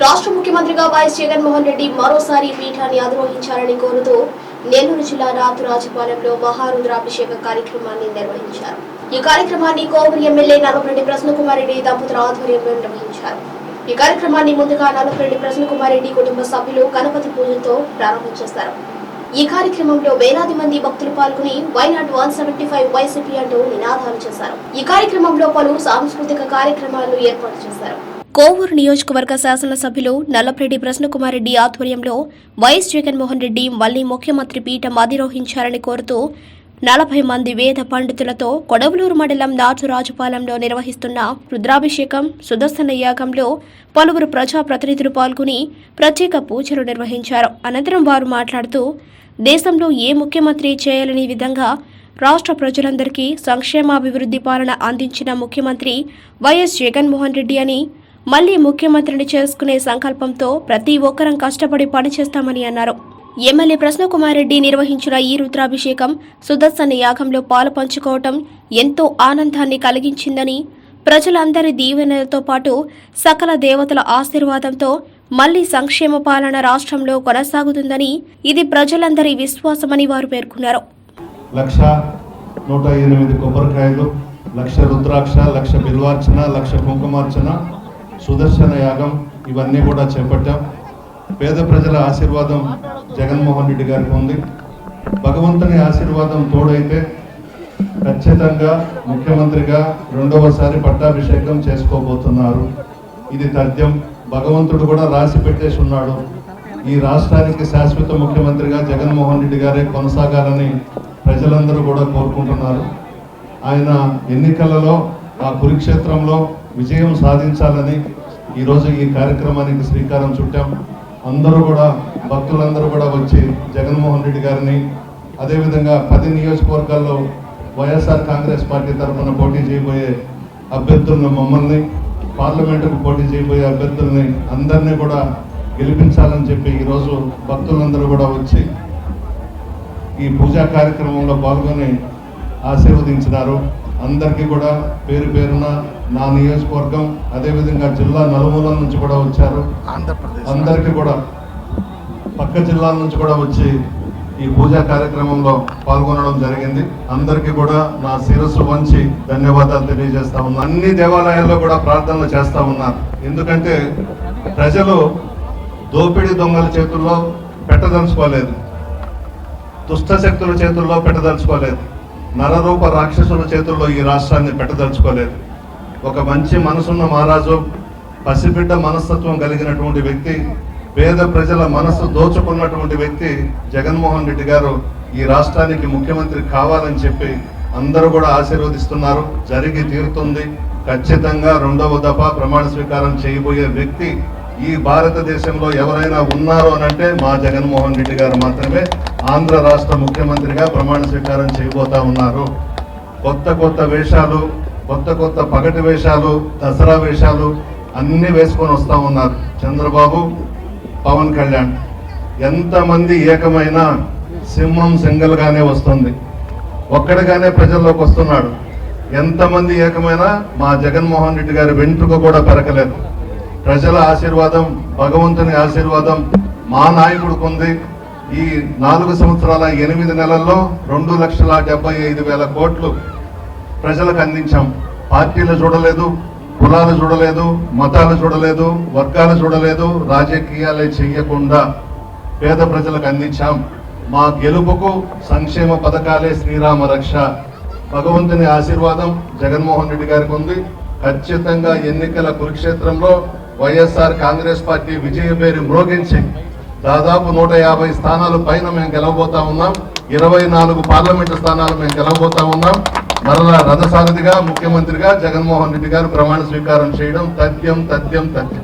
రాష్ట్ర ముఖ్యమంత్రిగా వైఎస్ జగన్మోహన్ రెడ్డి మరోసారి పీఠాన్ని అధిరోహించాలని కోరుతూ నెల్లూరు జిల్లా రాతురాజపాలెంలో మహారుద్రాభిషేక కార్యక్రమాన్ని నిర్వహించారు. ఈ కార్యక్రమాన్ని కోవూరు ఎమ్మెల్యే నల్లపరెడ్డి ప్రసన్నకుమార్ రెడ్డి దంపతుల ఆధ్వర్యంలో నిర్వహించారు. ఈ కార్యక్రమాన్ని ముందుగా నల్లపరెడ్డి ప్రసన్నకుమార్ రెడ్డి కుటుంబ సభ్యులు గణపతి పూజలతో ప్రారంభం చేస్తారు. ఈ కార్యక్రమంలో వేలాది మంది భక్తులు పాల్గొని why not one seventy five YCP అంటూ నినాదాలు చేశారు. ఈ కార్యక్రమంలో పలు సాంస్కృతిక కార్యక్రమాలు ఏర్పాటు చేశారు. కోవూరు నియోజకవర్గ శాసనసభ్యులు నల్లపరెడ్డి ప్రసన్నకుమార్ రెడ్డి ఆధ్వర్యంలో వైఎస్ జగన్మోహన్ రెడ్డి మళ్ళీ ముఖ్యమంత్రి పీఠం అధిరోహించారని కోరుతూ నలభై మంది వేద పండితులతో కొడవలూరు మండలం నాచురాజుపాలెంలో నిర్వహిస్తున్న రుద్రాభిషేకం సుదర్శన యాగంలో పలువురు ప్రజాప్రతినిధులు పాల్గొని ప్రత్యేక పూజలు నిర్వహించారు. అనంతరం వారు మాట్లాడుతూ దేశంలో ఏ ముఖ్యమంత్రి చేయలేని విధంగా రాష్ట్ర ప్రజలందరికీ సంక్షేమాభివృద్ధి పాలన అందించిన ముఖ్యమంత్రి వైఎస్ జగన్మోహన్ రెడ్డి అని మళ్ళీ ముఖ్యమంత్రిని చేసుకునే సంకల్పంతో ప్రతి ఒక్కరం కష్టపడి పనిచేస్తామని అన్నారు. ఎమ్మెల్యే ప్రశ్నకుమార్ రెడ్డి నిర్వహించిన ఈ రుద్రాభిషేకం సుదర్శన యాగంలో పాలు పంచుకోవటం ఎంతో ఆనందాన్ని కలిగించిందని ప్రజలందరి దీవెనలతో పాటు సకల దేవతల ఆశీర్వాదంతో మళ్ళీ సంక్షేమ పాలన రాష్ట్రంలో కొనసాగుతుందని ఇది ప్రజలందరి విశ్వాసమని వారు పేర్కొన్నారు. లక్ష నూట ఎనిమిది కొబ్బరికాయలు లక్ష రుద్రాక్ష లక్ష బిల్వార్చన లక్ష కుంకుమార్చన సుదర్శన యాగం ఇవన్నీ కూడా చేపట్టాం. పేద ప్రజల ఆశీర్వాదం జగన్మోహన్ రెడ్డి గారికి ఉంది. భగవంతుని ఆశీర్వాదం తోడైతే ఖచ్చితంగా ముఖ్యమంత్రిగా రెండవసారి పట్టాభిషేకం చేసుకోబోతున్నారు. ఇది తథ్యం. భగవంతుడు కూడా రాసి పెట్టేసి ఉన్నాడు. ఈ రాష్ట్రానికి శాశ్వత ముఖ్యమంత్రిగా జగన్మోహన్ రెడ్డి గారే కొనసాగాలని ప్రజలందరూ కూడా కోరుకుంటున్నారు. ఆయన ఎన్నికలలో ఆ కురుక్షేత్రంలో విజయం సాధించాలని ఈరోజు ఈ కార్యక్రమానికి శ్రీకారం చుట్టాం. అందరూ కూడా భక్తులందరూ కూడా వచ్చి జగన్మోహన్ రెడ్డి గారిని అదేవిధంగా పది నియోజకవర్గాల్లో వైఎస్ఆర్ కాంగ్రెస్ పార్టీ తరఫున పోటీ చేయబోయే అభ్యర్థులను మమ్మల్ని పార్లమెంటుకు పోటీ చేయబోయే అభ్యర్థుల్ని అందరినీ కూడా గెలిపించాలని చెప్పి ఈరోజు భక్తులందరూ కూడా వచ్చి ఈ పూజా కార్యక్రమంలో పాల్గొని ఆశీర్వదించినారు. అందరికీ కూడా పేరు పేరున నా నియోజకవర్గం అదేవిధంగా జిల్లా నలుమూలల నుంచి కూడా వచ్చారు. ఆంధ్రప్రదేశ్. అందరికీ కూడా పక్క జిల్లాల నుంచి కూడా వచ్చి ఈ పూజా కార్యక్రమంలో పాల్గొనడం జరిగింది. అందరికీ కూడా నా శిరస్సు వంచి ధన్యవాదాలు తెలియజేస్తా ఉన్నా. అన్ని దేవాలయాల్లో కూడా ప్రార్థనలు చేస్తా ఉన్నారు. ఎందుకంటే ప్రజలు దోపిడీ దొంగల చేతుల్లో పెట్టదలుచుకోలేదు. దుష్ట శక్తుల చేతుల్లో పెట్టదలుచుకోలేదు. నరరూప రాక్షసుల చేతుల్లో ఈ రాష్ట్రాన్ని పెట్టదలుచుకోలేదు. ఒక మంచి మనసున్న మహారాజు పసిబిడ్డ మనస్తత్వం కలిగినటువంటి వ్యక్తి పేద ప్రజల మనసు దోచుకున్నటువంటి వ్యక్తి జగన్మోహన్ రెడ్డి గారు ఈ రాష్ట్రానికి ముఖ్యమంత్రి కావాలని చెప్పి అందరూ కూడా ఆశీర్వదిస్తున్నారు. జరిగి తీరుతుంది. ఖచ్చితంగా రెండవ దఫా ప్రమాణ స్వీకారం చేయబోయే వ్యక్తి ఈ భారతదేశంలో ఎవరైనా ఉన్నారు అని అంటే మా జగన్మోహన్ రెడ్డి గారు మాత్రమే ఆంధ్ర రాష్ట్ర ముఖ్యమంత్రిగా ప్రమాణ స్వీకారం చేయబోతా ఉన్నారు. కొత్త కొత్త వేషాలు కొత్త కొత్త పగటి వేషాలు దసరా వేషాలు అన్ని వేసుకొని వస్తూ ఉన్నారు. చంద్రబాబు పవన్ కళ్యాణ్. ఎంతమంది ఏకమైన సింహం సింగల్గానే వస్తుంది. ఒక్కడిగానే ప్రజల్లోకి వస్తున్నాడు. ఎంతమంది ఏకమైనా మా జగన్మోహన్ రెడ్డి గారి వెంట్రుక కూడా పెరకలేదు ప్రజల ఆశీర్వాదం భగవంతుని ఆశీర్వాదం మా నాయకుడికి ఉంది ఈ నాలుగు సంవత్సరాల ఎనిమిది నెలల్లో రెండు లక్షల డెబ్బై ఐదు వేల కోట్లు ప్రజలకు అందించాం. పార్టీలు చూడలేదు కులాలు చూడలేదు మతాలు చూడలేదు వర్గాలు చూడలేదు రాజకీయాలే చెయ్యకుండా పేద ప్రజలకు అందించాం. మా గెలుపుకు సంక్షేమ పథకాలే శ్రీరామ రక్ష. భగవంతుని ఆశీర్వాదం జగన్మోహన్ రెడ్డి గారికి ఉంది. ఖచ్చితంగా ఎన్నికల కురుక్షేత్రంలో వైఎస్ఆర్ కాంగ్రెస్ పార్టీ విజయ పేరు మ్రోగించి దాదాపు నూట యాభై స్థానాలు పైన మేము గెలవబోతా ఉన్నాం. ఇరవై నాలుగు పార్లమెంటు స్థానాలు మేము గెలవబోతా ఉన్నాం. మరలా రథసారథిగా ముఖ్యమంత్రిగా జగన్మోహన్ రెడ్డి గారు ప్రమాణ స్వీకారం చేయడం తథ్యం తథ్యం తథ్యం.